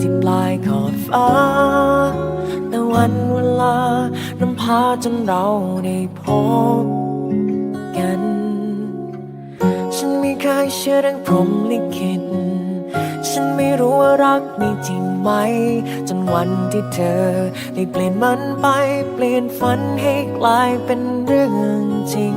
ที่ปลายขอบฟ้า แต่วันเวลานำพาจนเราได้พบกัน ฉันไม่เคยเชื่อเรื่องพรหมลิขิตฉันไม่รู้ว่ารักมีจริงไหม จนวันที่เธอ ได้เปลี่ยนมันไป เปลี่ยนฝันให้กลายเป็นเรื่องจริง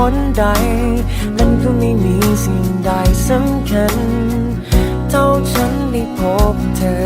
เหตุผลใด มันก็ไม่มีสิ่งใดสำคัญ เท่าฉันได้พบเธอ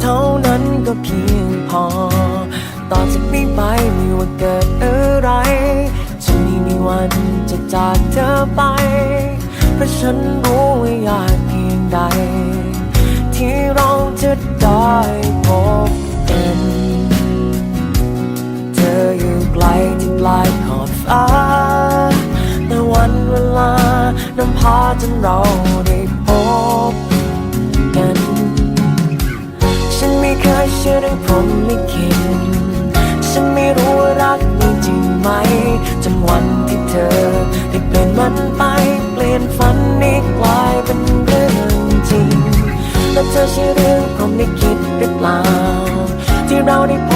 เท่านั้นก็เพียงพอ ต่อจากนี้ไปไม่ว่าเกิดอะไรจะไม่มีวันจะจากเธอไป เพราะฉันรู้ว่าอยากเพียงใด ที่เราจะ ชื่อเรื่องพรมลิขิตฉันไม่รู้ว่ารักมีจริงไหมจนวันที่เธอได้เปลี่ยนมันไป เปลี่ยนฝันนี้กลายเป็นเรื่องจริง และเธอใช่เรื่องพรมลิขิตหรือเปล่า ที่เราได้พบ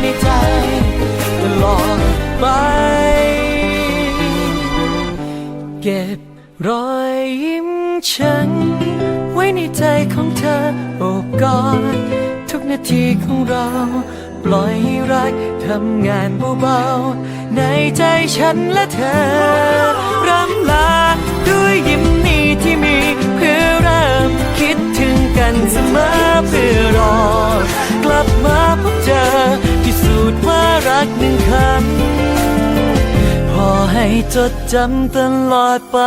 ในใจตลอดไป เก็บรอยยิ้มฉัน ไว้ในใจของเธอโอบกอดทุกนาทีของเรา ปล่อยให้รักทำงานเบาๆในใจฉันและเธอรำลาด้วยยิ้มนี้ที่มีเพื่อเริ่มคิดถึงกันเสมอเพื่อรอกลับมา เจอพิสูจน์ว่ารักหนึ่งคำพอให้จดจำตลอดไป